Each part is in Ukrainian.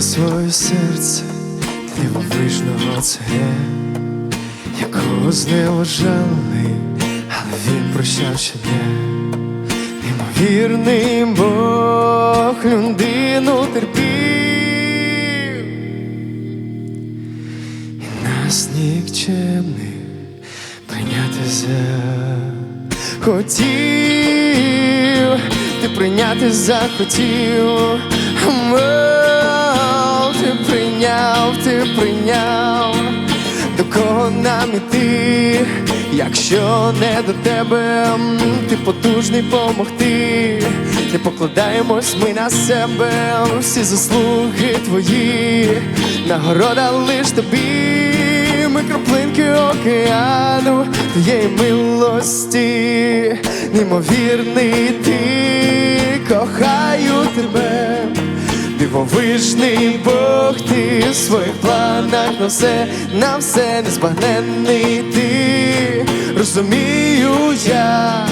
своє серце дивовижного царя, якого зневажали, але він прощав щодня. Неймовірний Бог людину терпів, і нас нікчемних прийняти за хотів, ти прийняти захотів, Мов, ти прийняв, ти прийняв, до кого нам іти, якщо не до тебе, ти потужний помогти, не покладаємось ми на себе, всі заслуги твої, нагорода лиш тобі. Ми краплинки океану твоєї милості, неймовірний ти, дивовижний Бог, ти в своїх планах на все, на все незбагненний ти, розумію я,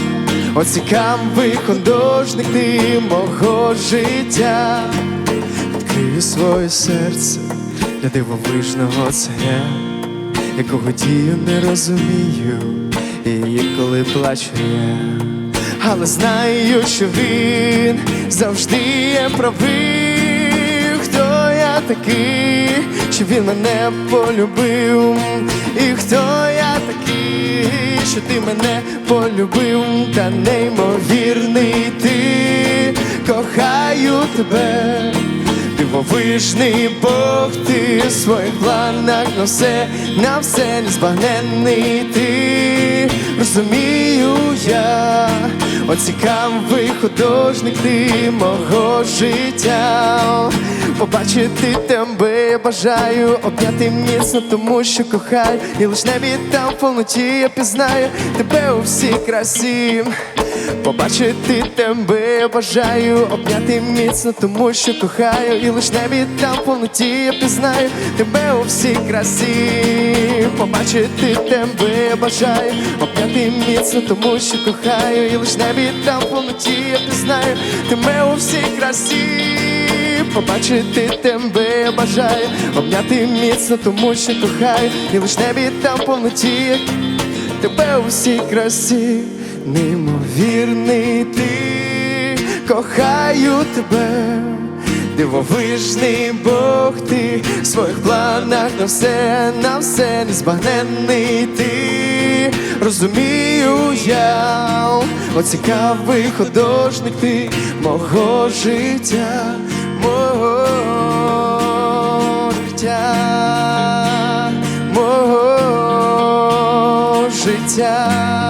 оцікавий художник ти мого життя, відкрию своє серце для дивовижного царя якого дію не розумію, і інколи плачу я, але знаю, що він завжди є правий, такий, що він мене полюбив, і хто я такий, що ти мене полюбив, та неймовірний ти, кохаю тебе. Дивовижний Бог, ти в своїх планах на все, на все незбагненний ти, розумію я, оцікавий художник ти мого життя. Побачити тебе я бажаю, обняти міцно, тому що кохаю, і лиш небі там в повноті я пізнаю тебе у всій красі. Побачити тебе я бажаю, обняти міцно, тому що кохаю, і лиш небі там в повноті я пізнаю тебе у всій красі. Побачити тебе я бажаю, обняти міцно, тому що кохаю, і лиш небі там в повноті я пізнаю тебе у всій красі. Побачити тебе бажаю, обняти міцно, тому що кохаю, і лиш небі там повноті тебе у всій красі, неймовірний ти, кохаю тебе, дивовижний Бог ти, в своїх планах на все, на все незбагненний ти, розумію я, оцікавий художник ти мого життя, життя, мого життя,